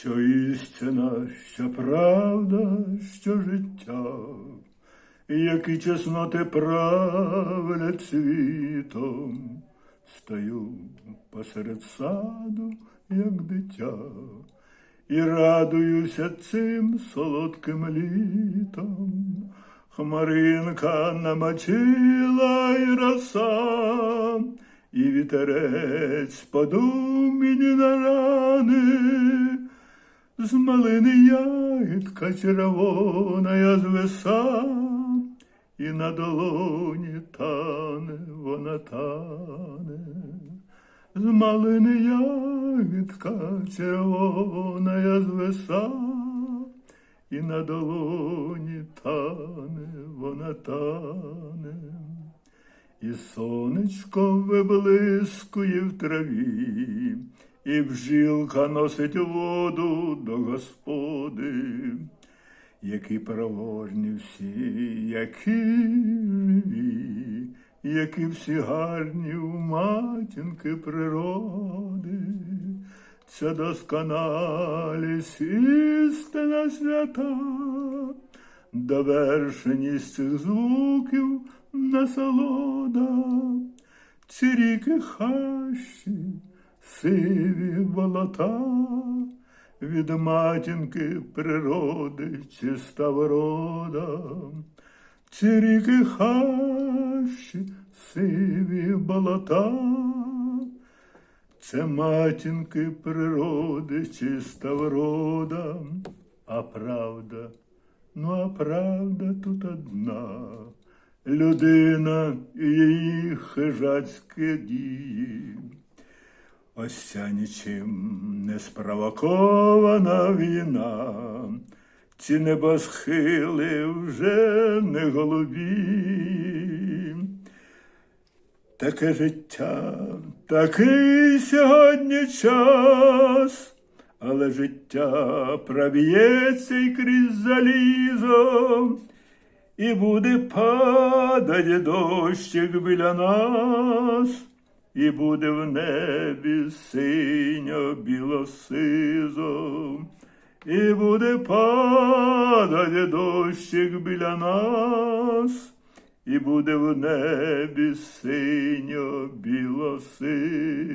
що істина, що правда, що життя, які чесноти правлять світом, стою посеред саду, як дитя, і радуюся цим солодким літом. Хмаринка намочила й роса, і вітерець подув мені на рани. З малини ягідка червона я звиса, і на долоні тане, вона тане. З малини ягідка червона я звиса, і на долоні тане, вона тане. І сонечко виблискує в траві, і бжілка носить воду до господи, які провожні всі, які живі, які всі гарні у матінки природи. Це досконалість істина свята, довершеність цих звуків насолода, ці ріки хащі, сиві болота, від матінки природи чиста врода, ці ріки хащі, сиві болота. Це матінки природи, чиста врода, а правда, ну а правда тут одна. Людина і її хижацькі дії. Ось ця нічим не спровокована війна, ці небосхили вже не голубі. Таке життя, такий сьогодні час, але життя проб'ється й крізь залізо, і буде падать дощик біля нас, і буде в небі синьо білосизо, і буде падати дощик біля нас. І буде в небі синьо білосизо.